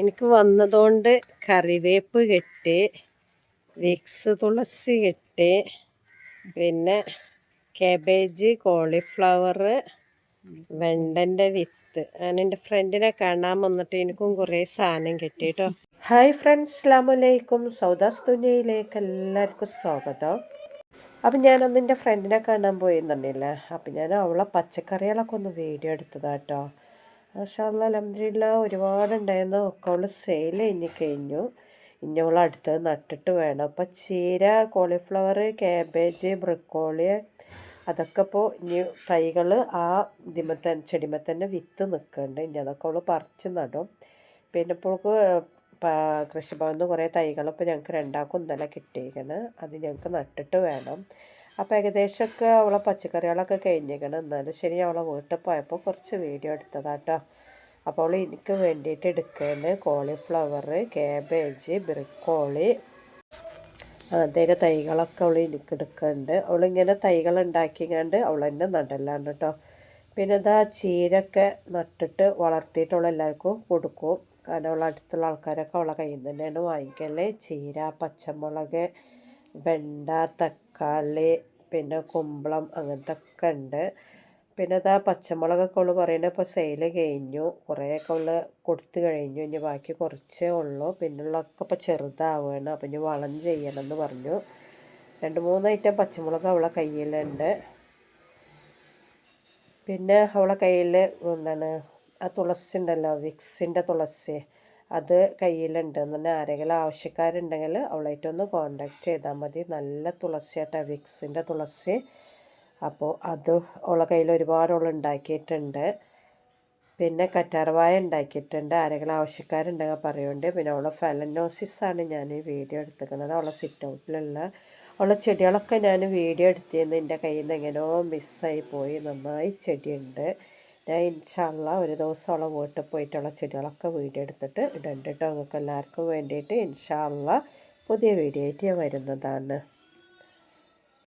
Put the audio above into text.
എനിക്ക് വന്നതുകൊണ്ട് കറിവേപ്പ് കെട്ട് വിക്സ് തുളസി കെട്ട് പിന്നെ കാബേജ് കോളിഫ്ലവർ വെണ്ടന്റെ വിത്ത്. ഞാൻ എന്റെ ഫ്രണ്ടിനെ കാണാൻ വന്നിട്ട് എനിക്കും കുറേ സാധനം കിട്ടി കേട്ടോ. ഹായ് ഫ്രണ്ട്സ് അസ്ലാമലൈക്കും സൗദാസ് തുനിയയിലേക്ക് എല്ലാവർക്കും സ്വാഗതം. അപ്പം ഞാനന്ന് എന്റെ ഫ്രണ്ടിനെ കാണാൻ പോയിരുന്നില്ല? അപ്പം ഞാൻ അവളെ പച്ചക്കറികളൊക്കെ ഒന്ന് വീഡിയോ എടുത്തതാട്ടോ മാഷാല്ല അലഹമില്ല ഒരുപാടുണ്ടായിരുന്നു. ഒക്കെ അവൾ സെയിൽ കഴിഞ്ഞ് കഴിഞ്ഞു. ഇനി അവൾ അടുത്തത് നട്ടിട്ട് വേണം. അപ്പം ചീര കോളിഫ്ലവർ ക്യാബേജ് ബ്രക്കോളി അതൊക്കെ ഇപ്പോൾ ഇനി തൈകൾ ആ ഇതിമ തന്നെ ചെടിമ തന്നെ വിത്ത് നിൽക്കുന്നുണ്ട് ഇനി അതൊക്കെ അവൾ പറിച്ച് നടും. പിന്നെ ഇപ്പോൾ കൃഷിഭവനിൽ നിന്ന് കുറേ തൈകൾ ഇപ്പോൾ ഞങ്ങൾക്ക് രണ്ടാൾക്കും ഇന്നലെ കിട്ടിയിരിക്കണം അത് ഞങ്ങൾക്ക് നട്ടിട്ട് വേണം. അപ്പോൾ ഏകദേശമൊക്കെ അവളെ പച്ചക്കറികളൊക്കെ കഴിഞ്ഞേക്കണം എന്നാലും ശരി അവളെ വീട്ടിൽ പോയപ്പോൾ കുറച്ച് വീഡിയോ എടുത്തതാട്ടോ. അപ്പോൾ അവൾ എനിക്ക് വേണ്ടിയിട്ട് എടുക്കുന്നത് കോളിഫ്ലവർ കാബേജ് ബ്രിക്കോളി അതേ തൈകളൊക്കെ അവൾ എനിക്ക് എടുക്കുന്നുണ്ട് അവളിങ്ങനെ തൈകൾ ഉണ്ടാക്കിങ്ങാണ്ട് അവൾ തന്നെ നടലാണ് കേട്ടോ പിന്നെ ഇതാ ചീരൊക്കെ നട്ടിട്ട് വളർത്തിയിട്ട് അവൾ എല്ലാവർക്കും കൊടുക്കും. കാരണം അവളെ അടുത്തുള്ള ആൾക്കാരൊക്കെ അവളെ കയ്യിൽ നിന്ന് തന്നെയാണ് വാങ്ങിക്കല്ലേ ചീര പച്ചമുളക് വെണ്ട തക്കാളി പിന്നെ കുമ്പളം അങ്ങനത്തെ ഒക്കെ ഉണ്ട്. പിന്നെ അതാ പച്ചമുളകൊക്കെ ഉള്ളു പറയുന്നത് ഇപ്പോൾ സെയിൽ കഴിഞ്ഞു. കുറേയൊക്കെ ഉള്ള കൊടുത്തു കഴിഞ്ഞു. ഇനി ബാക്കി കുറച്ചേ ഉള്ളൂ. പിന്നുള്ളതൊക്കെ ഇപ്പോൾ ചെറുതാവുകയാണ് അപ്പം ഇനി വളം ചെയ്യണം എന്ന് പറഞ്ഞു. രണ്ട് മൂന്ന് ഐറ്റം പച്ചമുളക് അവളെ കയ്യിലുണ്ട്. പിന്നെ അവളെ കയ്യിൽ എന്താണ്? ആ തുളസി ഉണ്ടല്ലോ വിക്സിന്റെ തുളസി. അത് കയ്യിലുണ്ട് എന്ന് ആരെങ്കിലും ആവശ്യക്കാരുണ്ടെങ്കിൽ അവളായിട്ടൊന്ന് കോണ്ടാക്ട് ചെയ്താൽ മതി. നല്ല തുളസിയാട്ട വിക്സിന്റെ തുളസി. അപ്പോൾ അത് ഉള്ള കയ്യിൽ ഒരുപാട് ഉള്ള ഉണ്ടാക്കിയിട്ടുണ്ട്. പിന്നെ കറ്റാർവായ ഉണ്ടാക്കിയിട്ടുണ്ട്. ആരെങ്കിലും ആവശ്യക്കാരുണ്ടെങ്കിൽ പറയുന്നുണ്ട്. പിന്നെ അവളെ ആണ് ഞാൻ ഈ വീഡിയോ എടുത്തിരിക്കുന്നത്. അവളെ സിറ്റ് ഔട്ടിലുള്ള അവളെ ചെടികളൊക്കെ ഞാൻ വീഡിയോ എടുത്തിരുന്നു. എന്റെ കയ്യിൽ നിന്ന് എങ്ങനെയോ മിസ്സായി പോയി. നന്നായി ചെടിയുണ്ട്. ഞാൻ ഇൻഷാള്ള ഒരു ദിവസമുള്ള വീട്ടിൽ പോയിട്ടുള്ള ചെടികളൊക്കെ വീഡിയോ എടുത്തിട്ട് ഇടണ്ട് നിങ്ങൾക്ക് എല്ലാവർക്കും വേണ്ടിയിട്ട് ഇൻഷാള്ള പുതിയ വീഡിയോ ആയിട്ട് ഞാൻ വരുന്നതാണ്.